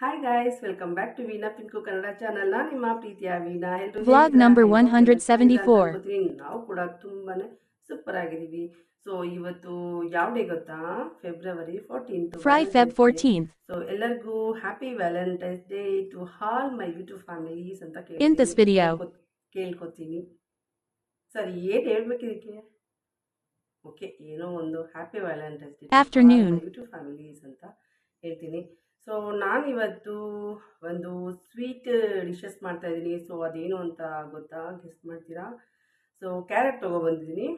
Hi guys welcome back to Veena Pinku Kannada channel ನಿಮ್ಮ ಪ್ರೀತಿಯ ವೀನಾ ಎಲ್ರು Vlog ಹೇಗಿದ್ದೀರಾ? number ಹೇಗಿದ್ದೀರಾ? 174. ಅಂತ ಅನ್ಕೋತೀನಿ. ನಾವು ಕೂಡ ತುಂಬಾನೇ ಸೂಪರ್ ಆಗಿದೀವಿ ಸೊ ಇವತ್ತು ಯಾವ ಡೇ ಗೊತ್ತಾ February fourteenth Fry Feb 14th. So ಎಲ್ಲರಿಗೂ happy Valentine's day to all my YouTube families ಅಂತ In this video. ಕೇಳ್ಕೊ- ಕೇಳ್ಕೊತೀನಿ ಸರಿ ಏನ್ ಹೇಳ್ಬೇಕು ಇದಕ್ಕೆ ಓಕೆ ಏನೋ ಒಂದು happy Valentine's day Afternoon. YouTube families ಅಂತ ಹೇಳ್ತೀನಿ ಸೊ ನಾನು ಇವತ್ತು ಒಂದು ಸ್ವೀಟ್ ಡಿಶಸ್ ಮಾಡ್ತಾ ಇದ್ದೀನಿ. ಸೊ ಅದೇನು ಅಂತ ಗೊತ್ತಾ? ಗೆಸ್ಟ್ ಮಾಡ್ತೀರಾ? ಸೊ ಕ್ಯಾರೆಟ್ ತೊಗೊಬಂದಿದ್ದೀನಿ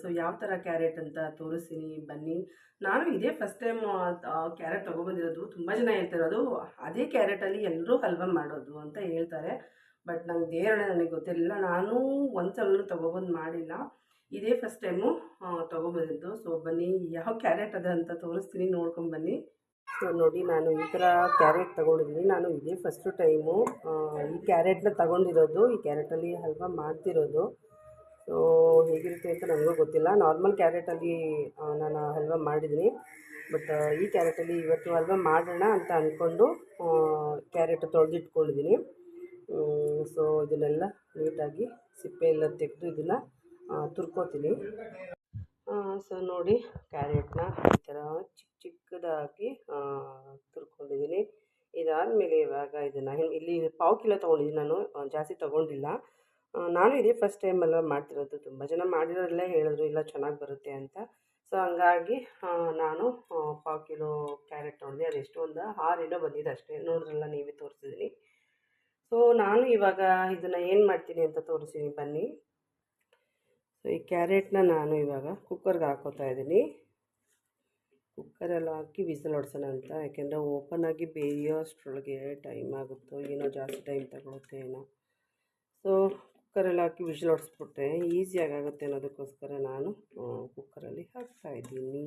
ಸೊ ಯಾವ ಥರ ಕ್ಯಾರೆಟ್ ಅಂತ ತೋರಿಸ್ತೀನಿ. ಬನ್ನಿ. ನಾನು ಇದೇ ಫಸ್ಟ್ ಟೈಮ್ ಕ್ಯಾರೆಟ್ ತೊಗೊಬಂದಿರೋದು ತುಂಬ ಜನ ಹೇಳ್ತಿರೋದು, ಅದೇ ಕ್ಯಾರೆಟಲ್ಲಿ ಎಲ್ಲರೂ ಹಲ್ವಾ ಮಾಡೋದು ಅಂತ ಹೇಳ್ತಾರೆ. ಬಟ್ ನಂಗೆ ದೇರಣೆ ನನಗೆ ಗೊತ್ತಿರಲಿಲ್ಲ. ನಾನು ಒಂದು ಸಲ ತೊಗೊಬಂದು ಮಾಡಿಲ್ಲ. ಇದೇ ಫಸ್ಟ್ ಟೈಮು ತೊಗೊಬಂದಿದ್ದು ಸೊ ಬನ್ನಿ, ಯಾವ ಕ್ಯಾರೆಟ್ ಅದ ಅಂತ ತೋರಿಸ್ತೀನಿ. ನೋಡ್ಕೊಂಡು ಬನ್ನಿ. ಸೊ ನೋಡಿ ನಾನು ಈ ಥರ ಕ್ಯಾರೆಟ್ ತೊಗೊಂಡಿದ್ದೀನಿ. ನಾನು ಇದೇ ಫಸ್ಟು ಟೈಮು ಈ ಕ್ಯಾರೆಟ್ನ ತಗೊಂಡಿರೋದು, ಈ ಕ್ಯಾರೆಟಲ್ಲಿ ಹಲ್ವಾ ಮಾಡ್ತಿರೋದು. ಸೊ ಹೇಗಿರುತ್ತೆ ಅಂತ ನನಗೂ ಗೊತ್ತಿಲ್ಲ. ನಾರ್ಮಲ್ ಕ್ಯಾರೆಟಲ್ಲಿ ನಾನು ಹಲ್ವಾ ಮಾಡಿದ್ದೀನಿ. ಬಟ್ ಈ ಕ್ಯಾರೆಟಲ್ಲಿ ಇವತ್ತು ಹಲ್ವಾ ಮಾಡೋಣ ಅಂತ ಅಂದ್ಕೊಂಡು ಕ್ಯಾರೆಟ್ ತೊಳೆದಿಟ್ಕೊಂಡಿದ್ದೀನಿ. ಸೊ ಇದನ್ನೆಲ್ಲ ನೀಟಾಗಿ ಸಿಪ್ಪೆ ಎಲ್ಲ ತೆಗೆದು ಇದನ್ನು ತುರ್ಕೋತೀನಿ. ಸೊ ನೋಡಿ ಕ್ಯಾರೆಟ್ನ ಈ ಥರ ಚಿಕ್ಕ ಚಿಕ್ಕದಾಗಿ ಇದನ್ನು ಇಲ್ಲಿ ಪಾವು ಕಿಲೋ ತೊಗೊಂಡಿದ್ದೀನಿ ನಾನು ಜಾಸ್ತಿ ತೊಗೊಂಡಿಲ್ಲ. ನಾನು ಇದೇ ಫಸ್ಟ್ ಟೈಮ್ ಎಲ್ಲ ಮಾಡ್ತಿರೋದು. ತುಂಬ ಜನ ಮಾಡಿರೋರೆಲ್ಲ ಹೇಳಿದ್ರು, ಇಲ್ಲ, ಚೆನ್ನಾಗಿ ಬರುತ್ತೆ ಅಂತ. ಸೊ ಹಂಗಾಗಿ ನಾನು ಪಾವು ಕಿಲೋ ಕ್ಯಾರೆಟ್ ತೊಗೊಂಡೆ ಅದು ಎಷ್ಟು ಒಂದು ಆರೇನೋ ಬಂದಿದೆ ಅಷ್ಟೇ. ನೋಡಿದ್ರಲ್ಲ, ನೀವೇ ತೋರಿಸಿದ್ದೀನಿ ಸೊ ನಾನು ಇವಾಗ ಇದನ್ನು ಏನು ಮಾಡ್ತೀನಿ ಅಂತ ತೋರಿಸ್ತೀನಿ, ಬನ್ನಿ. ಸೊ ಈ ಕ್ಯಾರೆಟ್ನ ನಾನು ಇವಾಗ ಕುಕ್ಕರ್ಗೆ ಹಾಕೋತಾ ಇದ್ದೀನಿ. ಕುಕ್ಕರೆಲ್ಲ ಹಾಕಿ ವಿಸಲ್ ಹೊಡ್ಸೋಣ ಅಂತ. ಯಾಕೆಂದರೆ ಓಪನ್ ಆಗಿ ಬೇಯೋ ಅಷ್ಟರೊಳಗೆ ಟೈಮ್ ಆಗುತ್ತೋ ಏನೋ ಜಾಸ್ತಿ ಟೈಮ್ ತಗೊಳುತ್ತೆ ಏನೋ. ಸೊ, ಕುಕ್ಕರಲ್ಲಿ ಹಾಕಿ ವಿಷಲ್ ಹೊಡ್ಸ್ಬಿಟ್ರೆ ಈಸಿಯಾಗಿ ಆಗುತ್ತೆ ಅನ್ನೋದಕ್ಕೋಸ್ಕರ ನಾನು ಕುಕ್ಕರಲ್ಲಿ ಹಾಕ್ತಾ ಇದ್ದೀನಿ.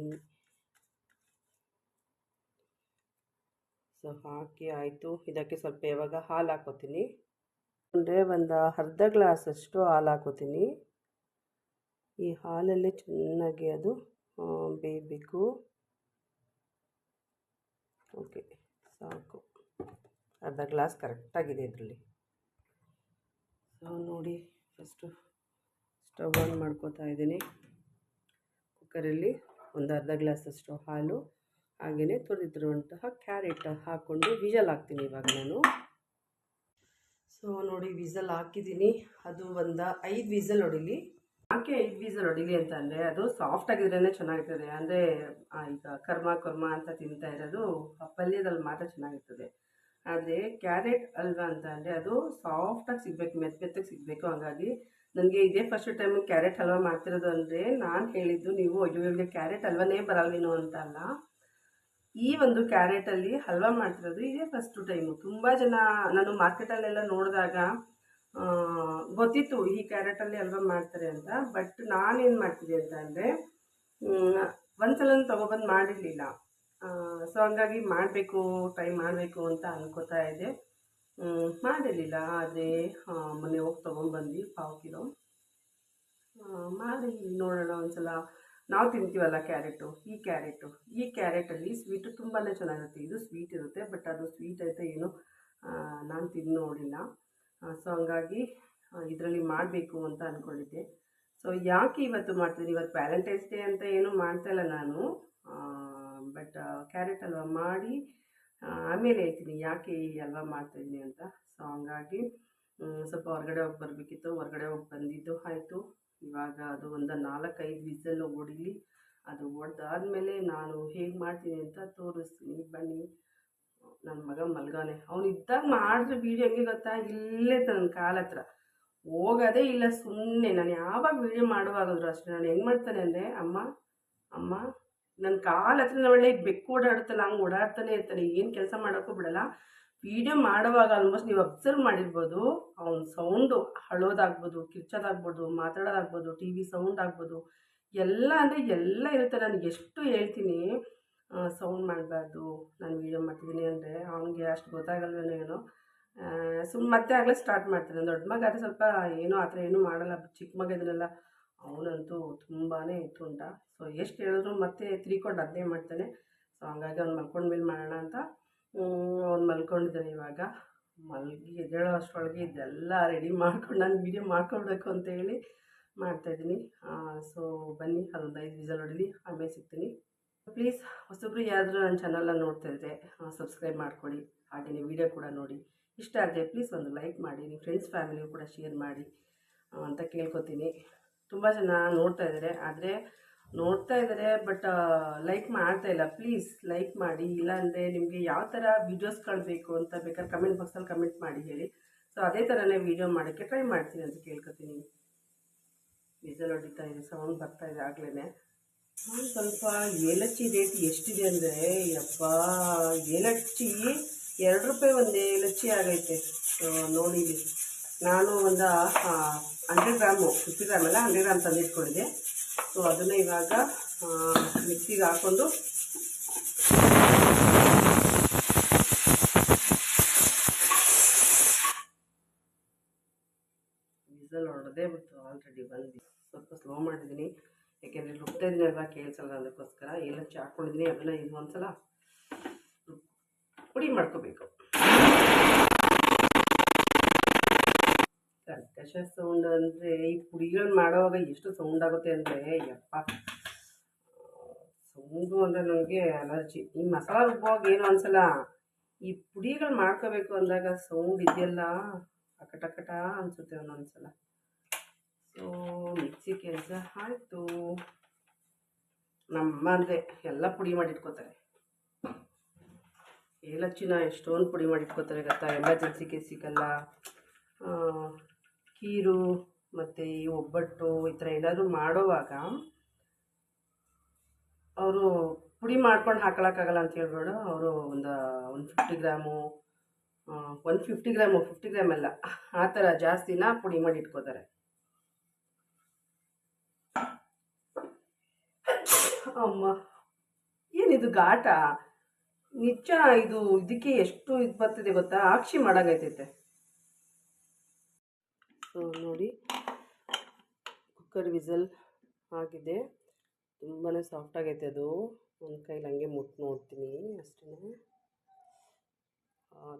ಸೊ, ಹಾಕಿ ಆಯಿತು. ಇದಕ್ಕೆ ಸ್ವಲ್ಪ ಇವಾಗ ಹಾಲು ಹಾಕೋತೀನಿ. ಅಂದರೆ ಒಂದು ಅರ್ಧ ಗ್ಲಾಸಷ್ಟು ಹಾಲು ಹಾಕೋತೀನಿ. ಈ ಹಾಲಲ್ಲಿ ಚೆನ್ನಾಗಿ ಅದು ಬೇಯಬೇಕು. ಓಕೆ, ಸಾಕು. ಅರ್ಧ ಗ್ಲಾಸ್ ಕರೆಕ್ಟಾಗಿದೆ ಇದರಲ್ಲಿ. ಸೊ ನೋಡಿ ಫಸ್ಟು ಸ್ಟವ್ ಆನ್ ಮಾಡ್ಕೋತಾ ಇದ್ದೀನಿ. ಕುಕ್ಕರಲ್ಲಿ ಒಂದು ಅರ್ಧ ಗ್ಲಾಸಷ್ಟು ಹಾಲು ಹಾಗೆಯೇ ತುರಿದಿರುವಂತಹ ಕ್ಯಾರೆಟ್ ಹಾಕ್ಕೊಂಡು ವಿಜಲ್ ಹಾಕ್ತೀನಿ ಇವಾಗ ನಾನು. ಸೊ ನೋಡಿ, ವಿಜಲ್ ಹಾಕಿದ್ದೀನಿ. ಅದು ಒಂದು ಐದು ವಿಜಲ್ ಹೊಡಿಲಿ ಯಾಕೆ ಈ ಬೀಜ ಹೊಡಿಲಿ ಅಂತ ಅಂದರೆ ಅದು ಸಾಫ್ಟ್ ಆಗಿದ್ರೇ ಚೆನ್ನಾಗಿರ್ತದೆ. ಅಂದರೆ ಈಗ ಕರ್ಮ ಕರ್ಮ ಅಂತ ತಿಂತಾ ಇರೋದು ಪಲ್ಯದಲ್ಲಿ ಮಾತ್ರ ಚೆನ್ನಾಗಿರ್ತದೆ. ಆದರೆ ಕ್ಯಾರೆಟ್ ಅಲ್ವಾ ಅಂತ ಅಂದರೆ ಅದು ಸಾಫ್ಟಾಗಿ ಸಿಗಬೇಕು ಮೆತ್ತ ಮೆತ್ತಗೆ ಸಿಗಬೇಕು. ಹಾಗಾಗಿ ನನಗೆ ಇದೇ ಫಸ್ಟ್ ಟೈಮ್ ಕ್ಯಾರೆಟ್ ಹಲ್ವಾ ಮಾಡ್ತಿರೋದು ಅಂದರೆ ನಾನು ಹೇಳಿದ್ದು ನೀವು, ಅಯ್ಯೋ ಇವ್ರಿಗೆ ಕ್ಯಾರೆಟ್ ಹಲ್ವಾನೇ ಬರಲ್ವೇನೋ ಅಂತ ಅಲ್ಲ. ಈ ಒಂದು ಕ್ಯಾರೆಟಲ್ಲಿ ಹಲ್ವಾ ಮಾಡ್ತಿರೋದು ಇದೇ ಫಸ್ಟು ಟೈಮು ತುಂಬ ಜನ ನಾನು ಮಾರ್ಕೆಟಲ್ಲೆಲ್ಲ ನೋಡಿದಾಗ ಗೊತ್ತಿತ್ತು ಈ ಕ್ಯಾರೆಟಲ್ಲಿ ಅಲ್ವಾ ಮಾಡ್ತಾರೆ ಅಂತ ಬಟ್ ನಾನೇನು ಮಾಡ್ತಿದ್ದೆ ಅಂತ ಅಂದರೆ ಒಂದ್ಸಲನೂ ತೊಗೊಬಂದು ಮಾಡಿರಲಿಲ್ಲ. ಸೊ ಹಂಗಾಗಿ ಮಾಡಬೇಕು ಟ್ರೈ ಮಾಡಬೇಕು ಅಂತ ಅನ್ಕೋತಾ ಇದ್ದೆ. ಮಾಡಿರಲಿಲ್ಲ, ಆದರೆ ಮೊನ್ನೆ ಹೋಗಿ ತೊಗೊಂಡ್ಬಂದ್ವಿ ಪಾವು ಕಿಲೋ. ಮಾಡಿ ನೋಡೋಣ ಒಂದ್ಸಲ. ನಾವು ತಿಂತೀವಲ್ಲ ಕ್ಯಾರೆಟು, ಈ ಕ್ಯಾರೆಟು. ಈ ಕ್ಯಾರೆಟಲ್ಲಿ ಸ್ವೀಟು ತುಂಬಾ ಚೆನ್ನಾಗಿರುತ್ತೆ. ಇದು ಸ್ವೀಟ್ ಇರುತ್ತೆ ಬಟ್ ಅದು ಸ್ವೀಟ್ ಐತೆ ಏನು ನಾನು ತಿಂದು ನೋಡಿಲ್ಲ. ಸೊ ಹಂಗಾಗಿ ಇದರಲ್ಲಿ ಮಾಡಬೇಕು ಅಂತ ಅಂದ್ಕೊಂಡಿದ್ದೆ ಸೊ ಯಾಕೆ ಇವತ್ತು ಮಾಡ್ತಿದ್ದೀನಿ? ಇವತ್ತು ವ್ಯಾಲೆಂಟೈನ್ಸ್ ಡೇ ಅಂತ ಏನು ಮಾಡ್ತಾಯಿಲ್ಲ ನಾನು. ಬಟ್ ಕ್ಯಾರೆಟ್ ಹಲ್ವಾ ಮಾಡಿ ಆಮೇಲೆ ಹೇಳ್ತೀನಿ ಯಾಕೆ ಈ ಹಲ್ವಾ ಮಾಡ್ತಾಯಿದ್ದೀನಿ ಅಂತ. ಸೊ ಹಂಗಾಗಿ ಸ್ವಲ್ಪ ಹೊರಗಡೆ ಹೋಗಿ ಬರಬೇಕಿತ್ತು. ಹೊರಗಡೆ ಹೋಗಿ ಬಂದಿದ್ದು ಆಯಿತು. ಇವಾಗ ಅದು ಒಂದು ನಾಲ್ಕೈದು ವಿಸಲ್ ಹೊಡಿಲಿ. ಅದು ಹೊಡೆದಾದ್ಮೇಲೆ ನಾನು ಹೇಗೆ ಮಾಡ್ತೀನಿ ಅಂತ ತೋರಿಸ್ತೀನಿ. ಬನ್ನಿ. ನನ್ನ ಮಗ ಮಲ್ಗಾನೆ. ಅವನು ಇದ್ದಾಗ ಮಾಡಿದ್ರೆ ವೀಡಿಯೋ ಹೆಂಗೆ ಗೊತ್ತಾ? ಇಲ್ಲೇ ನನ್ನ ಕಾಲ ಹತ್ರ. ಹೋಗೋದೇ ಇಲ್ಲ ಸುಮ್ಮನೆ ನಾನು ಯಾವಾಗ ವೀಡಿಯೋ ಮಾಡುವಾಗಾದ್ರು ಅಷ್ಟೇ. ನಾನು ಹೆಂಗೆ ಮಾಡ್ತಾನೆ ಅಂದರೆ, ಅಮ್ಮ ಅಮ್ಮ ನನ್ನ ಕಾಲ ಹತ್ರ ಒಳ್ಳೆ ಬೆಕ್ಕು ಓಡಾಡುತ್ತಲ್ಲ, ಹಂಗೆ ಓಡಾಡ್ತಾನೆ ಇರ್ತಾನೆ. ಏನು ಕೆಲಸ ಮಾಡೋಕ್ಕೂ ಬಿಡಲ್ಲ. ವೀಡಿಯೋ ಮಾಡುವಾಗ ಆಲ್ಮೋಸ್ಟ್ ನೀವು ಅಬ್ಸರ್ವ್ ಮಾಡಿರ್ಬೋದು. ಅವ್ನ ಸೌಂಡು ಹಳೋದಾಗ್ಬೋದು, ಕಿರ್ಚೋದಾಗ್ಬೋದು, ಮಾತಾಡೋದಾಗ್ಬೋದು ಟಿ ವಿ ಸೌಂಡ್ ಆಗ್ಬೋದು. ಎಲ್ಲ ಅಂದರೆ ಎಲ್ಲ ಇರುತ್ತೆ. ನಾನು ಎಷ್ಟು ಹೇಳ್ತೀನಿ ಸೌಂಡ್ ಮಾಡಬಾರ್ದು, ನಾನು ವೀಡಿಯೋ ಮಾಡ್ತಿದ್ದೀನಿ ಅಂದರೆ ಅವನಿಗೆ ಅಷ್ಟು ಗೊತ್ತಾಗಲ್ವೇನೋ ಏನೋ. ಸುಮ್ಮನೆ ಮತ್ತೆ ಆಗಲೇ ಸ್ಟಾರ್ಟ್ ಮಾಡ್ತಾನೆ ದೊಡ್ಡ ಮಗ ಆದರೆ ಸ್ವಲ್ಪ ಏನೋ ಆ ಥರ ಏನೂ ಮಾಡಲ್ಲ. ಚಿಕ್ಕ ಮಗ ಇದನ್ನೆಲ್ಲ ಅವನಂತೂ ತುಂಬಾ ತುಂಟ ಸೊ ಎಷ್ಟು ಹೇಳಿದ್ರು ಮತ್ತೆ ತಿರ್ಕೊಂಡು ಅದನ್ನೇ ಮಾಡ್ತಾನೆ. ಸೊ ಹಂಗಾಗಿ ಅವ್ನು ಮಲ್ಕೊಂಡ್ಮೇಲೆ ಮಾಡೋಣ ಅಂತ ಅವ್ನು ಮಲ್ಕೊಂಡಿದ್ದಾನೆ ಇವಾಗ. ಮಲಗಿ ಎದ್ದೇಳೋ ಅಷ್ಟರೊಳಗೆ ಇದೆಲ್ಲ ರೆಡಿ ಮಾಡ್ಕೊಂಡು ನಾನು ವೀಡಿಯೋ ಮಾಡ್ಕೊಳ್ಬೇಕು ಅಂತ ಹೇಳಿ ಮಾಡ್ತಾಯಿದ್ದೀನಿ ಸೊ ಬನ್ನಿ ಅದೊಂದು ಐದು ವಿಸಲ್ ಹೊಡೀಲಿ, ಆಮೇಲೆ ಸಿಗ್ತೀನಿ. ಪ್ಲೀಸ್ ಹೊಸಬ್ರು ಯಾರಾದರೂ ನನ್ನ ಚಾನಲ್ನ ನೋಡ್ತಾ ಇದ್ದರೆ ಸಬ್ಸ್ಕ್ರೈಬ್ ಮಾಡ್ಕೊಳ್ಳಿ ಹಾಗೆಯೇ ವಿಡಿಯೋ ಕೂಡ ನೋಡಿ. ಇಷ್ಟ ಆದರೆ ಪ್ಲೀಸ್ ಒಂದು ಲೈಕ್ ಮಾಡಿ ನಿಮ್ಮ ಫ್ರೆಂಡ್ಸ್ ಫ್ಯಾಮಿಲಿಗೂ ಕೂಡ ಶೇರ್ ಮಾಡಿ ಅಂತ ಕೇಳ್ಕೊತೀನಿ. ತುಂಬ ಜನ ನೋಡ್ತಾ ಇದ್ದಾರೆ ಆದರೆ ನೋಡ್ತಾ ಇದ್ದಾರೆ ಬಟ್ ಲೈಕ್ ಮಾಡ್ತಾ ಇಲ್ಲ. ಪ್ಲೀಸ್ ಲೈಕ್ ಮಾಡಿ. ಇಲ್ಲಾಂದರೆ ನಿಮಗೆ ಯಾವ ಥರ ವೀಡಿಯೋಸ್ಗಳು ಬೇಕು ಅಂತ ಬೇಕಾದ್ರೆ ಕಮೆಂಟ್ ಬಾಕ್ಸಲ್ಲಿ ಕಮೆಂಟ್ ಮಾಡಿ ಹೇಳಿ. ಸೊ ಅದೇ ಥರನೇ ವೀಡಿಯೋ ಮಾಡೋಕ್ಕೆ ಟ್ರೈ ಮಾಡ್ತೀನಿ ಅಂತ ಕೇಳ್ಕೊತೀನಿ. ವಿಸಲ್ ಹೊಡಿತಾ ಇದೆ ಸೌಂಡ್ ಬರ್ತಾ ಇದೆ ಆಗ್ಲೇ ಸ್ವಲ್ಪ ಏಲಕ್ಕಿ ರೇಟ್ ಎಷ್ಟಿದೆ ಅಂದರೆ, ಯಪ್ಪ, ಏಲಕ್ಕಿ ಎರಡು ರೂಪಾಯಿ ಒಂದು ಏಲಕ್ಕಿ ಆಗೈತೆ. ನೋಡಿದ್ದೀನಿ ನೋಡಿ ನಾನು ಒಂದು ಹಂಡ್ರೆಡ್ ಗ್ರಾಮು ಫಿಫ್ಟಿ ಗ್ರಾಮ್ ಅಲ್ಲ, ಹಂಡ್ರೆಡ್ ಗ್ರಾಮ್ ತಂದಿಟ್ಕೊಂಡಿದ್ದೆ. ಸೊ ಅದನ್ನು ಇವಾಗ ಮಿಕ್ಸಿಗೆ ಹಾಕ್ಕೊಂಡು ಇದನ್ನು ಹೊಡೆದೇ ಬಿಟ್ಟು ಆಲ್ರೆಡಿ ಬಂದು ಸ್ವಲ್ಪ ಸ್ಲೋ ಮಾಡಿದ್ದೀನಿ. ಯಾಕೆಂದರೆ ರುಬ್ತಾ ಇದ್ದೀನಿ ಅಲ್ವಾ ಕೇಳಿಸಲ್ಲ ಅದಕ್ಕೋಸ್ಕರ ಎಲ್ಲ ಹಾಕ್ಕೊಂಡಿದ್ದೀನಿ ಅದನ್ನು ಇದು ಒಂದ್ಸಲ ಪುಡಿ ಮಾಡ್ಕೋಬೇಕು. ಕರ್ಕಶ ಸೌಂಡ್ ಅಂದರೆ ಈ ಪುಡಿಗಳನ್ನ ಮಾಡೋವಾಗ ಎಷ್ಟು ಸೌಂಡ್ ಆಗುತ್ತೆ ಅಂದರೆ, ಯಪ್ಪ. ಸೌಂಡು ಅಂದರೆ ನನಗೆ ಅಲರ್ಜಿ. ಈ ಮಸಾಲ ರುಬ್ಬುವಾಗ ಏನು ಅನ್ಸಲ್ಲ ಈ ಪುಡಿಗಳು ಮಾಡ್ಕೋಬೇಕು ಅಂದಾಗ ಸೌಂಡ್ ಇದೆಯಲ್ಲ, ಅಕಟಕಟ ಅನಿಸುತ್ತೆ ಒಂದೊಂದ್ಸಲ. ಸೊ ಮಿಕ್ಸಿ ಕೆಲಸ ಆಯಿತು ನಮ್ಮ ಅಂದರೆ ಎಲ್ಲ ಪುಡಿ ಮಾಡಿಟ್ಕೋತಾರೆ. ಏಲಕ್ಕಿನ ಎಷ್ಟೊಂದು ಪುಡಿ ಮಾಡಿಟ್ಕೋತಾರೆ ಗೊತ್ತಾ? ಎಮರ್ಜೆನ್ಸಿಗೆ ಸಿಗಲ್ಲ. ಕೀರು ಮತ್ತು ಈ ಒಬ್ಬಟ್ಟು ಈ ಥರ ಏನಾದರೂ ಮಾಡುವಾಗ ಅವರು ಪುಡಿ ಮಾಡ್ಕೊಂಡು ಹಾಕೊಳಕ್ಕಾಗಲ್ಲ ಅಂತ ಹೇಳ್ಬೇಡ. ಅವರು ಒಂದು ಒಂದು ಫಿಫ್ಟಿ ಗ್ರಾಮು ಒಂದು ಫಿಫ್ಟಿ ಗ್ರಾಮು ಫಿಫ್ಟಿ ಗ್ರಾಮ್ ಅಲ್ಲ. ಆ ಥರ ಜಾಸ್ತಿನ ಪುಡಿ ಮಾಡಿ ಇಟ್ಕೋತಾರೆ ಅಮ್ಮ ಏನಿದು ಘಾಟ? ನಿಜ ಇದು ಇದಕ್ಕೆ ಎಷ್ಟು ಇದು ಬರ್ತಿದೆ ಗೊತ್ತಾ? ಆಕ್ಷಿ ಮಾಡಾಗೈತೈತೆ. ನೋಡಿ. ಕುಕ್ಕರ್ ವಿಸಲ್ ಆಗಿದೆ. ತುಂಬಾ ಸಾಫ್ಟ್ ಆಗೈತೆ ಅದು. ಒಂದು ಕೈಲಿ ಹಂಗೆ ಮುಟ್ ನೋಡ್ತೀನಿ ಅಷ್ಟೇ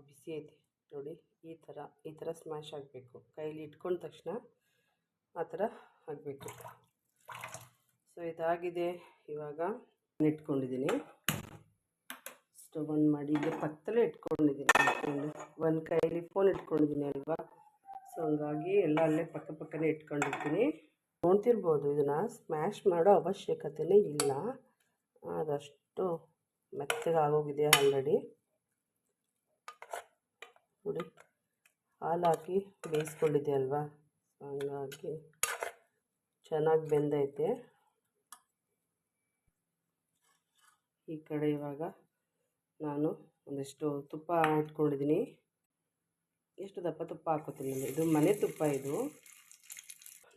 ಬಿಸಿ ಐತೆ. ನೋಡಿ, ಈ ಥರ ಈ ಥರ ಸ್ಮ್ಯಾಶ್ ಆಗಬೇಕು. ಕೈಲಿ ಇಟ್ಕೊಂಡ ತಕ್ಷಣ ಆ ಥರ ಆಗಬೇಕು. ಸೊ, ಇದಾಗಿದೆ. ಇವಾಗ ಇಟ್ಕೊಂಡಿದ್ದೀನಿ. ಸ್ಟವ್ ಆನ್ ಮಾಡಿ ಇಲ್ಲಿ ಪಕ್ಕದಲ್ಲೇ ಇಟ್ಕೊಂಡಿದ್ದೀನಿ. ಇಟ್ಕೊಂಡು ಒಂದು ಕೈಲಿ ಫೋನ್ ಇಟ್ಕೊಂಡಿದ್ದೀನಿ ಅಲ್ವಾ? ಸೊ, ಹಂಗಾಗಿ ಎಲ್ಲ ಅಲ್ಲೇ ಪಕ್ಕ ಪಕ್ಕನೇ ಇಟ್ಕೊಂಡಿರ್ತೀನಿ ನೋಡ್ತಿರ್ಬೋದು, ಇದನ್ನು ಸ್ಮ್ಯಾಶ್ ಮಾಡೋ ಅವಶ್ಯಕತೆನೇ ಇಲ್ಲ. ಅದಷ್ಟು ಮೆತ್ತಗೆ ಆಲ್ರೆಡಿ ನೋಡಿ ಹಾಲು ಹಾಕಿ ಬೇಯಿಸ್ಕೊಂಡಿದ್ದೆ ಅಲ್ವಾ? ಹಂಗಾಗಿ ಚೆನ್ನಾಗಿ ಬೆಂದೈತೆ. ಈ ಕಡೆ ಇವಾಗ ನಾನು ಒಂದಿಷ್ಟು ತುಪ್ಪ ಇಟ್ಕೊಂಡಿದ್ದೀನಿ ಎಷ್ಟು ದಪ್ಪ ತುಪ್ಪ ಹಾಕೋತೀನಿ. ಇದು ಮನೆ ತುಪ್ಪ ಇದು.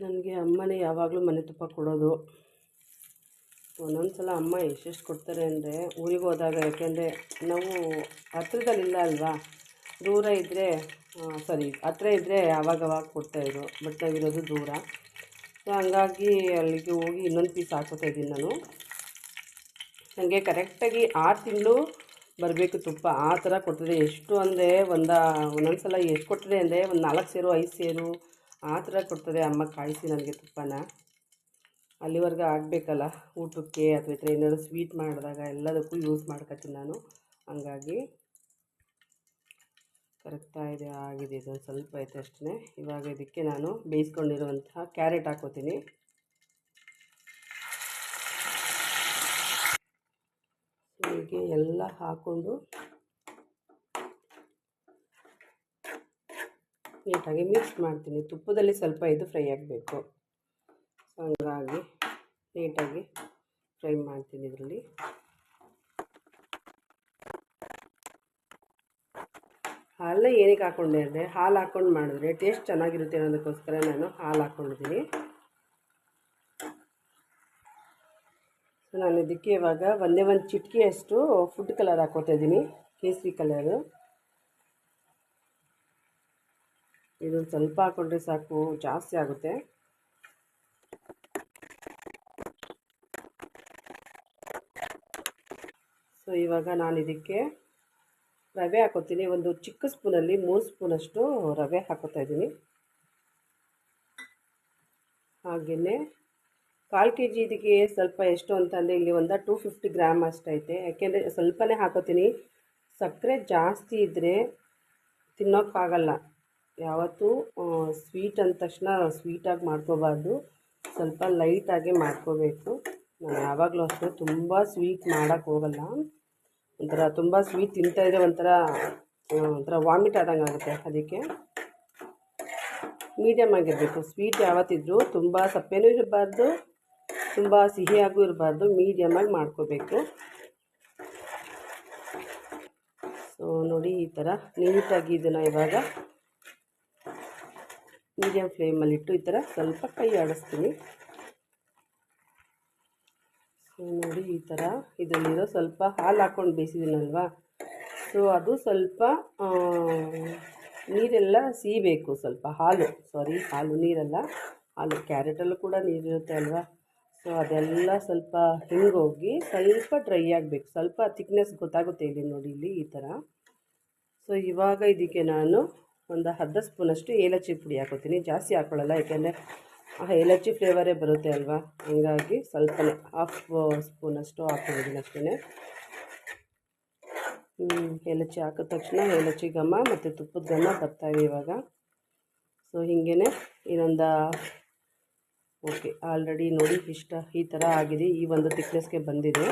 ನನಗೆ ಅಮ್ಮನೇ ಯಾವಾಗಲೂ ಮನೆ ತುಪ್ಪ ಕೊಡೋದು. ಒಂದೊಂದು ಸಲ ಅಮ್ಮ ಎಷ್ಟೆಷ್ಟು ಕೊಡ್ತಾರೆ ಅಂದರೆ ಊರಿಗೆ ಹೋದಾಗ, ಯಾಕೆಂದರೆ ನಾವು ಹತ್ರದಲ್ಲಿಲ್ಲ ಅಲ್ವಾ? ದೂರ ಇದ್ದರೆ ಸಾರಿ ಹತ್ರ ಇದ್ದರೆ ಯಾವಾಗವಾಗ ಕೊಡ್ತಾಯಿದ್ರು ಬಟ್ ನಾವಿರೋದು ದೂರ. ಸೊ ಹಂಗಾಗಿ ಅಲ್ಲಿಗೆ ಹೋಗಿ ಇನ್ನೊಂದು ಪೀಸ್ ಹಾಕೋತಾ ಇದ್ದೀನಿ ನಾನು. ನನಗೆ ಕರೆಕ್ಟಾಗಿ ಆರು ತಿಂಗಳು ಬರಬೇಕು ತುಪ್ಪ. ಆ ಥರ ಕೊಡ್ತದೆ ಎಷ್ಟು ಅಂದರೆ ಒಂದು ಒಂದೊಂದು ಸಲ ಎಷ್ಟು ಕೊಟ್ಟಿದೆ ಅಂದರೆ ಒಂದು ನಾಲ್ಕು ಸೇರು, ಐದು ಸೇರು, ಆ ಥರ ಕೊಡ್ತದೆ ಅಮ್ಮ ಕಾಯಿಸಿ ನನಗೆ ತುಪ್ಪನ. ಅಲ್ಲಿವರೆಗೂ ಆಗಬೇಕಲ್ಲ. ಊಟಕ್ಕೆ ಅಥವಾ ಇತರ ಏನಾದರೂ ಸ್ವೀಟ್ ಮಾಡಿದಾಗ ಎಲ್ಲದಕ್ಕೂ ಯೂಸ್ ಮಾಡ್ಕೊತೀನಿ ನಾನು. ಹಂಗಾಗಿ ಕರೆಕ್ಟಾಗಿದೆ ಆಗಿದೆ. ಇದೊಂದು ಸ್ವಲ್ಪ ಐತೆ ಅಷ್ಟೇ. ಇವಾಗ ಇದಕ್ಕೆ ನಾನು ಬೇಯಿಸ್ಕೊಂಡಿರುವಂತಹ ಕ್ಯಾರೆಟ್ ಹಾಕೋತೀನಿ. ಹೀಗೆ ಎಲ್ಲ ಹಾಕ್ಕೊಂಡು ನೀಟಾಗಿ ಮಿಕ್ಸ್ ಮಾಡ್ತೀನಿ. ತುಪ್ಪದಲ್ಲಿ ಸ್ವಲ್ಪ ಇದು ಫ್ರೈ ಆಗಬೇಕು. ಹಂಗಾಗಿ ನೀಟಾಗಿ ಫ್ರೈ ಮಾಡ್ತೀನಿ ಇದರಲ್ಲಿ. ಹಾಲನ್ನ ಏನಕ್ಕೆ ಹಾಕ್ಕೊಂಡೆ ಅಂದರೆ ಹಾಲು ಹಾಕ್ಕೊಂಡು ಮಾಡಿದ್ರೆ ಟೇಸ್ಟ್ ಚೆನ್ನಾಗಿರುತ್ತೆ ಅನ್ನೋದಕ್ಕೋಸ್ಕರ ನಾನು ಹಾಲು ಹಾಕ್ಕೊಂಡಿದ್ದೀನಿ ಸೊ ನಾನು ಇದಕ್ಕೆ ಇವಾಗ ಒಂದೇ ಒಂದು ಚಿಟಿಕೆಯಷ್ಟು ಫುಡ್ ಕಲರ್ ಹಾಕೋತಾ ಇದ್ದೀನಿ. ಕೇಸರಿ ಕಲರು ಇದೊಂದು ಸ್ವಲ್ಪ ಹಾಕೊಂಡ್ರೆ ಸಾಕು, ಜಾಸ್ತಿ ಆಗುತ್ತೆ. ಸೊ ಇವಾಗ ನಾನು ಇದಕ್ಕೆ ರವೆ ಹಾಕೋತೀನಿ. ಒಂದು ಚಿಕ್ಕ ಸ್ಪೂನಲ್ಲಿ ಮೂರು ಸ್ಪೂನಷ್ಟು ರವೆ ಹಾಕೋತಾ ಇದ್ದೀನಿ. ಹಾಗೆಯೇ ಕಾಲು ಕೆ ಜಿ ಇದಕ್ಕೆ ಸ್ವಲ್ಪ ಎಷ್ಟು ಅಂತಂದರೆ ಇಲ್ಲಿ ಒಂದು ಟೂ ಫಿಫ್ಟಿ ಗ್ರಾಮ್ ಅಷ್ಟೈತೆ. ಯಾಕೆಂದರೆ ಸ್ವಲ್ಪನೇ ಹಾಕೋತೀನಿ. ಸಕ್ಕರೆ ಜಾಸ್ತಿ ಇದ್ದರೆ ತಿನ್ನೋಕ್ಕಾಗಲ್ಲ ಯಾವತ್ತೂ ಸ್ವೀಟ್ ಅಂದ ತಕ್ಷಣ ಸ್ವೀಟಾಗಿ ಮಾಡ್ಕೋಬಾರ್ದು. ಸ್ವಲ್ಪ ಲೈಟಾಗಿ ಮಾಡ್ಕೋಬೇಕು. ನಾನು ಯಾವಾಗಲೂ ಅಷ್ಟು ತುಂಬ ಸ್ವೀಟ್ ಮಾಡೋಕ್ಕೆ ಹೋಗಲ್ಲ. ಒಂಥರ ತುಂಬ ಸ್ವೀಟ್ ತಿಂತಾಯಿದ್ರೆ ಒಂಥರ ಒಂಥರ ವಾಮಿಟ್ ಆದಂಗೆ ಆಗುತ್ತೆ ಅದಕ್ಕೆ. ಮೀಡಿಯಮ್ ಆಗಿರಬೇಕು. ಸ್ವೀಟ್ ಯಾವತ್ತಿದ್ರೂ ತುಂಬ ಸಪ್ಪೆನೂ ಇರಬಾರ್ದು. ತುಂಬ ಸಿಹಿಯಾಗೂ ಇರಬಾರ್ದು ಮೀಡಿಯಮಾಗಿ ಮಾಡ್ಕೋಬೇಕು. ಸೊ ನೋಡಿ ಈ ಥರ ನೀಟಾಗಿ ಇದನ್ನು ಇವಾಗ ಮೀಡಿಯಮ್ ಫ್ಲೇಮಲ್ಲಿಟ್ಟು ಈ ಥರ ಸ್ವಲ್ಪ ಕೈ ಆಡಿಸ್ತೀನಿ. ಸೊ ನೋಡಿ ಈ ಥರ ಇದರಲ್ಲಿರೋ ಸ್ವಲ್ಪ ಹಾಲು ಹಾಕ್ಕೊಂಡು ಬೇಯಿಸಿದ್ದೀನಲ್ವಾ? ಸೊ ಅದು ಸ್ವಲ್ಪ ನೀರೆಲ್ಲ ಸೀಬೇಕು ಸ್ವಲ್ಪ ಹಾಲು. ಸಾರಿ ಹಾಲು ನೀರಲ್ಲ. ಹಾಲು, ಕ್ಯಾರೆಟಲ್ಲೂ ಕೂಡ ನೀರಿರುತ್ತೆ ಅಲ್ವಾ? ಸೊ ಅದೆಲ್ಲ ಸ್ವಲ್ಪ ಹಿಂಗೋಗಿ ಸ್ವಲ್ಪ ಡ್ರೈ ಆಗಬೇಕು. ಸ್ವಲ್ಪ ತಿಕ್ನೆಸ್ ಗೊತ್ತಾಗುತ್ತೆ ಇಲ್ಲಿ ನೋಡಿ, ಇಲ್ಲಿ ಈ ಥರ ಸೊ ಇವಾಗ ಇದಕ್ಕೆ ನಾನು ಒಂದು ಅರ್ಧ ಸ್ಪೂನಷ್ಟು ಏಲಚ್ಚಿ ಪುಡಿ ಹಾಕೋತೀನಿ. ಜಾಸ್ತಿ ಹಾಕ್ಕೊಳ್ಳಲ್ಲ ಯಾಕೆಂದರೆ ಆ ಏಲಚ್ಚಿ ಫ್ಲೇವರೇ ಬರುತ್ತೆ ಅಲ್ವಾ? ಹಂಗಾಗಿ ಸ್ವಲ್ಪನೇ ಹಾಫ್ ಸ್ಪೂನಷ್ಟು ಹಾಕೊಳ್ಳೋದಿಲ್ಲ ಅಷ್ಟೇ ಏಲಚ್ಚಿ ಹಾಕಿದ ತಕ್ಷಣ ಏಲಚ್ಚಿ ಘಮ ಮತ್ತು ತುಪ್ಪದ ಘಮ ಬರ್ತಾಯಿದೆ ಇವಾಗ. ಸೊ ಹೀಗೇ ಇನ್ನೊಂದು ಓಕೆ, ಆಲ್ರೆಡಿ ನೋಡಿ, ಇಷ್ಟ, ಈ ಥರ ಆಗಿದೆ. ಈ ಒಂದು ತಿಕ್ನೆಸ್ಗೆ ಬಂದಿದೆ.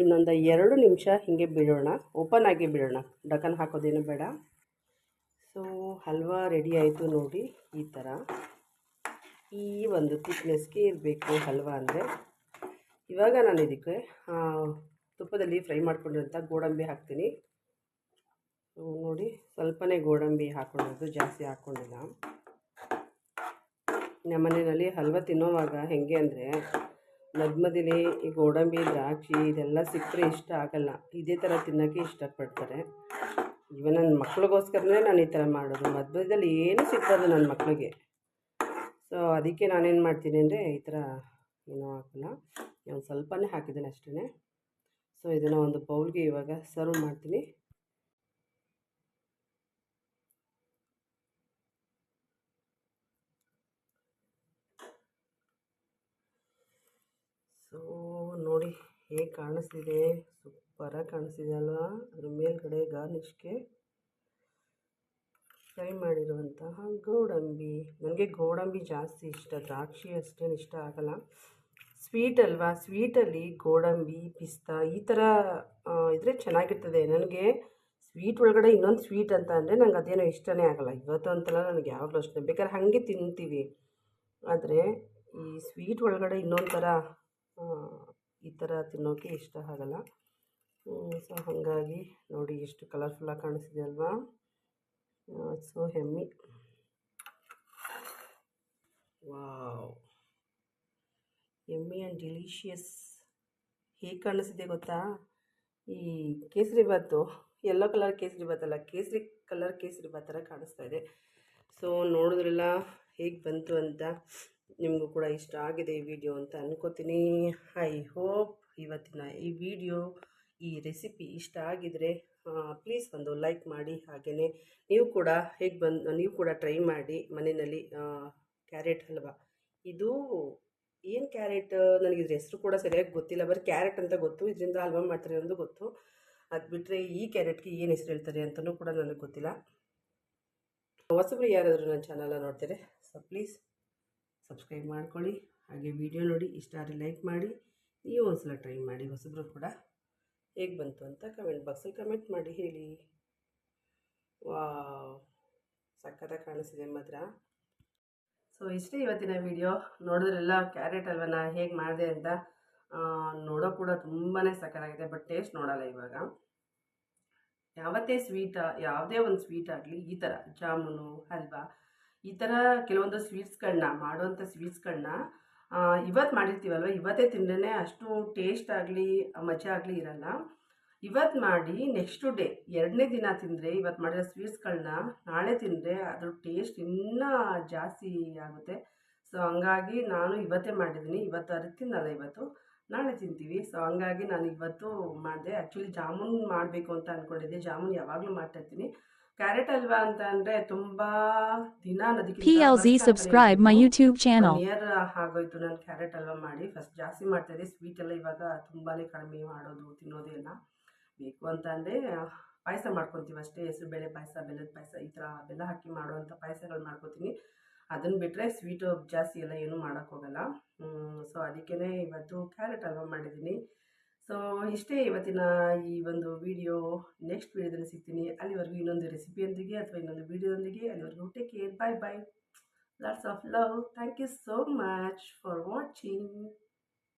ಇನ್ನೊಂದು ಎರಡು ನಿಮಿಷ ಹೀಗೆ ಬಿಡೋಣ. ಓಪನ್ ಆಗಿ ಬಿಡೋಣ. ಡಕನ್ ಹಾಕೋದೇನು ಬೇಡ. ಸೊ ಹಲ್ವಾ ರೆಡಿ ಆಯಿತು ನೋಡಿ, ಈ ಥರ ಈ ಒಂದು ತಿಕ್ನೆಸ್ಗೆ ಇರಬೇಕು ಹಲ್ವಾ ಅಂದರೆ. ಇವಾಗ ನಾನು ಇದಕ್ಕೆ ತುಪ್ಪದಲ್ಲಿ ಫ್ರೈ ಮಾಡ್ಕೊಂಡಿರೋಂಥ ಗೋಡಂಬಿ ಹಾಕ್ತೀನಿ. ನೋಡಿ, ಸ್ವಲ್ಪನೇ ಗೋಡಂಬಿ ಹಾಕ್ಕೊಂಡಿರೋದು, ಜಾಸ್ತಿ ಹಾಕ್ಕೊಂಡಿಲ್ಲ. ನಮ್ಮ ಮನೆಯಲ್ಲಿ ಹಲ್ವ ತಿನ್ನೋವಾಗ ಹೇಗೆ ಅಂದರೆ ಮಧ್ಯಮದಲ್ಲಿ ಈ ಗೋಡಂಬಿ, ದ್ರಾಕ್ಷಿ ಇದೆಲ್ಲ ಸಿಕ್ಕರೆ ಇಷ್ಟ ಆಗಲ್ಲ. ಇದೇ ಥರ ತಿನ್ನೋಕ್ಕೆ ಇಷ್ಟಪಡ್ತಾರೆ. ಇವನ್ ನನ್ನ ಮಕ್ಳಿಗೋಸ್ಕರನೇ ನಾನು ಈ ಥರ ಮಾಡೋದು. ಮಧ್ಯದಲ್ಲಿ ಏನು ಸಿಗ್ತದೆ ನನ್ನ ಮಕ್ಕಳಿಗೆ ಸೊ ಅದಕ್ಕೆ ನಾನೇನು ಮಾಡ್ತೀನಿ ಅಂದರೆ ಈ ಥರ ಏನೂ ಹಾಕಲ್ಲ. ಒಂದು ಸ್ವಲ್ಪನೇ ಹಾಕಿದ್ದೀನಿ ಅಷ್ಟೇ. ಸೊ ಇದನ್ನು ಒಂದು ಬೌಲ್ಗೆ ಇವಾಗ ಸರ್ವ್ ಮಾಡ್ತೀನಿ ಸೊ ನೋಡಿ ಹೇಗೆ ಕಾಣಿಸ್ತಿದೆ? ಸೂಪರಾಗಿ ಕಾಣಿಸ್ತಿದೆ ಅಲ್ವಾ? ಅದ್ರ ಮೇಲ್ಗಡೆ ಗಾರ್ನಿಷ್ಗೆ ಫ್ರೈ ಮಾಡಿರುವಂತಹ ಗೋಡಂಬಿ. ನನಗೆ ಗೋಡಂಬಿ ಜಾಸ್ತಿ ಇಷ್ಟ. ದ್ರಾಕ್ಷಿ ಅಷ್ಟೇನು ಇಷ್ಟ ಆಗಲ್ಲ. ಸ್ವೀಟ್ ಅಲ್ವಾ? ಸ್ವೀಟಲ್ಲಿ ಗೋಡಂಬಿ, ಪಿಸ್ತಾ ಈ ಥರ ಇದ್ರೆ ಚೆನ್ನಾಗಿರ್ತದೆ. ನನಗೆ ಸ್ವೀಟ್ ಒಳಗಡೆ ಇನ್ನೊಂದು ಸ್ವೀಟ್ ಅಂತ ಅಂದರೆ ನಂಗೆ ಅದೇನೋ ಇಷ್ಟನೇ ಆಗಲ್ಲ. ಇವತ್ತು ಅಂತಲ್ಲ ನನಗೆ ಯಾವಾಗಲೂ ಅಷ್ಟೇ ಬೇಕಾದ್ರೆ ಹಾಗೆ ತಿಂತೀವಿ. ಆದರೆ ಈ ಸ್ವೀಟ್ ಒಳಗಡೆ ಇನ್ನೊಂದು ಥರ ಈ ಥರ ತಿನ್ನೋಕ್ಕೆ ಇಷ್ಟ ಆಗಲ್ಲ. ಸೊ ಹಾಗಾಗಿ ನೋಡಿ ಎಷ್ಟು ಕಲರ್ಫುಲ್ಲಾಗಿ ಕಾಣಿಸ್ತಿದೆ ಅಲ್ವಾ? So yummy. Wow. Yummy and delicious. ಹೇಗೆ ಕಾಣಿಸಿದೆ ಗೊತ್ತಾ? ಈ ಕೇಸರಿ ಬಾತು ಎಲ್ಲೋ ಕಲರ್ ಕೇಸರಿ ಬಾತಲ್ಲ ಕೇಸರಿ ಕಲರ್ ಕೇಸರಿ ಬಾತ್ ಥರ ಕಾಣಿಸ್ತಾ ಇದೆ. ಸೊ ನೋಡಿದ್ರಲ್ಲ ಹೇಗೆ ಬಂತು ಅಂತ. ನಿಮಗೂ ಕೂಡ ಇಷ್ಟ ಆಗಿದೆ ಈ ವಿಡಿಯೋ ಅಂತ ಅನ್ಕೋತೀನಿ. ಐ ಹೋಪ್ ಇವತ್ತಿನ ಈ ವಿಡಿಯೋ ಈ ರೆಸಿಪಿ ಇಷ್ಟ ಆಗಿದರೆ ಪ್ಲೀಸ್ ಒಂದು ಲೈಕ್ ಮಾಡಿ. ಹಾಗೆಯೇ ನೀವು ಕೂಡ ಹೇಗೆ ಬಂದು, ನೀವು ಕೂಡ ಟ್ರೈ ಮಾಡಿ ಮನೆಯಲ್ಲಿ ಕ್ಯಾರೆಟ್ ಹಲ್ವಾ ಇದು ಏನು ಕ್ಯಾರೆಟ್ ನನಗೆ ಇದ್ರ ಹೆಸರು ಕೂಡ ಸರಿಯಾಗಿ ಗೊತ್ತಿಲ್ಲ. ಬರೀ ಕ್ಯಾರೆಟ್ ಅಂತ ಗೊತ್ತು. ಇದರಿಂದ ಹಲ್ವಾ ಮಾಡ್ತಾರೆ ಅಂತ ಗೊತ್ತು. ಅದು ಬಿಟ್ಟರೆ ಈ ಕ್ಯಾರೆಟ್ಗೆ ಏನು ಹೆಸರು ಹೇಳ್ತಾರೆ ಅಂತಲೂ ಕೂಡ ನನಗೆ ಗೊತ್ತಿಲ್ಲ. ಹೊಸಬ್ರು ಯಾರಾದರೂ ನನ್ನ ಚಾನಲ್ನ ನೋಡ್ತಾರೆ ಸೊ ಪ್ಲೀಸ್ ಸಬ್ಸ್ಕ್ರೈಬ್ ಮಾಡ್ಕೊಳ್ಳಿ, ಹಾಗೆ ವಿಡಿಯೋ ನೋಡಿ, ಇಷ್ಟ ಆದರೆ ಲೈಕ್ ಮಾಡಿ, ನೀವು ಒಂದ್ಸಲ ಟ್ರೈ ಮಾಡಿ, ಹೊಸಬ್ರು ಕೂಡ ಹೇಗೆ ಬಂತು ಅಂತ ಕಮೆಂಟ್ ಬಾಕ್ಸಲ್ಲಿ ಕಮೆಂಟ್ ಮಾಡಿ ಹೇಳಿ. ವಾ ಸಕ್ಕತ್ತಾಗಿ ಕಾಣಿಸಿದೆ ಮಾತ್ರ. ಸೊ ಇಷ್ಟೇ ಇವತ್ತಿನ ವಿಡಿಯೋ. ನೋಡಿದ್ರೆಲ್ಲ ಕ್ಯಾರೆಟ್ ಹಲ್ವನ ಹೇಗೆ ಮಾಡಿದೆ ಅಂತ ನೋಡೋ ಕೂಡ ತುಂಬಾ ಸಕ್ಕತ್ತಾಗಿದೆ ಬಟ್ ಟೇಸ್ಟ್ ನೋಡಲ್ಲ ಇವಾಗ. ಯಾವತ್ತೇ ಸ್ವೀಟ, ಯಾವುದೇ ಒಂದು ಸ್ವೀಟ್ ಆಗಲಿ, ಈ ಥರ ಜಾಮೂನು, ಹಲ್ವಾ ಈ ಥರ ಕೆಲವೊಂದು ಸ್ವೀಟ್ಸ್ಗಳನ್ನ ಮಾಡುವಂಥ ಸ್ವೀಟ್ಸ್ಗಳನ್ನ ಇವತ್ತು ಮಾಡಿರ್ತೀವಲ್ವ? ಇವತ್ತೇ ತಿಂದ್ರೇ ಅಷ್ಟು ಟೇಸ್ಟ್ ಆಗಲಿ, ಮಜಾ ಆಗಲಿ ಇರಲ್ಲ. ಇವತ್ತು ಮಾಡಿ ನೆಕ್ಸ್ಟು ಡೇ ಎರಡನೇ ದಿನ ತಿಂದರೆ ಇವತ್ತು ಮಾಡಿರೋ ಸ್ವೀಟ್ಸ್ಗಳನ್ನ ನಾಳೆ ತಿಂದರೆ ಅದ್ರ ಟೇಸ್ಟ್ ಇನ್ನೂ ಜಾಸ್ತಿ ಆಗುತ್ತೆ. ಸೊ ಹಂಗಾಗಿ ನಾನು ಇವತ್ತೇ ಮಾಡಿದ್ದೀನಿ. ಇವತ್ತು ಅದು ತಿನ್ನಲ್ಲ ಇವತ್ತು. ನಾಳೆ ತಿಂತೀವಿ. ಸೊ ಹಂಗಾಗಿ ನಾನು ಇವತ್ತು ಮಾಡಿದೆ. ಆ್ಯಕ್ಚುಲಿ ಜಾಮೂನ್ ಮಾಡಬೇಕು ಅಂತ ಅಂದ್ಕೊಂಡಿದ್ದೆ ಜಾಮೂನ್ ಯಾವಾಗಲೂ ಮಾಡ್ತಾಯಿರ್ತೀನಿ ಕ್ಯಾರೆಟ್ ಅಲ್ವಾ ಅಂತ ಅಂದರೆ ತುಂಬ ದಿನ ಅದಕ್ಕೆ PLZ subscribe my YouTube channel. Year ಆಗೋಯ್ತು ನಾನು ಕ್ಯಾರೆಟ್ ಹಲ್ವಾ ಮಾಡಿ. ಫಸ್ಟ್ ಜಾಸ್ತಿ ಮಾಡ್ತಾಯಿದ್ದೆ ಸ್ವೀಟ್ ಎಲ್ಲ ಇವಾಗ ತುಂಬಾ ಕಡಿಮೆ ಮಾಡೋದು ತಿನ್ನೋದೇ ಇಲ್ಲ. ಬೇಕು ಅಂತ ಅಂದರೆ ಪಾಯಸ ಮಾಡ್ಕೊತೀವಿ ಅಷ್ಟೇ. ಹೆಸರು ಬೇಳೆ ಪಾಯಸ ಬೆಲ್ಲದ ಪಾಯಸ ಈ ಥರ ಬೆಲ್ಲ ಹಾಕಿ ಮಾಡುವಂಥ ಪಾಯಸಗಳು ಮಾಡ್ಕೊತೀನಿ. ಅದನ್ನು ಬಿಟ್ಟರೆ ಸ್ವೀಟು ಜಾಸ್ತಿ ಎಲ್ಲ ಏನೂ ಮಾಡೋಕ್ಕೋಗಲ್ಲ. ಸೊ ಅದಕ್ಕೇ ಇವತ್ತು ಕ್ಯಾರೆಟ್ ಹಲ್ವಾ ಮಾಡಿದ್ದೀನಿ. ಸೊ ಇಷ್ಟೇ ಇವತ್ತಿನ ಈ ಒಂದು ವಿಡಿಯೋ ನೆಕ್ಸ್ಟ್ ವಿಡಿಯೋದಲ್ಲಿ ಸಿಗ್ತೀನಿ. ಅಲ್ಲಿವರೆಗೂ ಇನ್ನೊಂದು ರೆಸಿಪಿಯೊಂದಿಗೆ ಅಥವಾ ಇನ್ನೊಂದು ವಿಡಿಯೋದೊಂದಿಗೆ ಅಲ್ಲಿವರೆಗೂ take care bye bye lots of love thank you so much for watching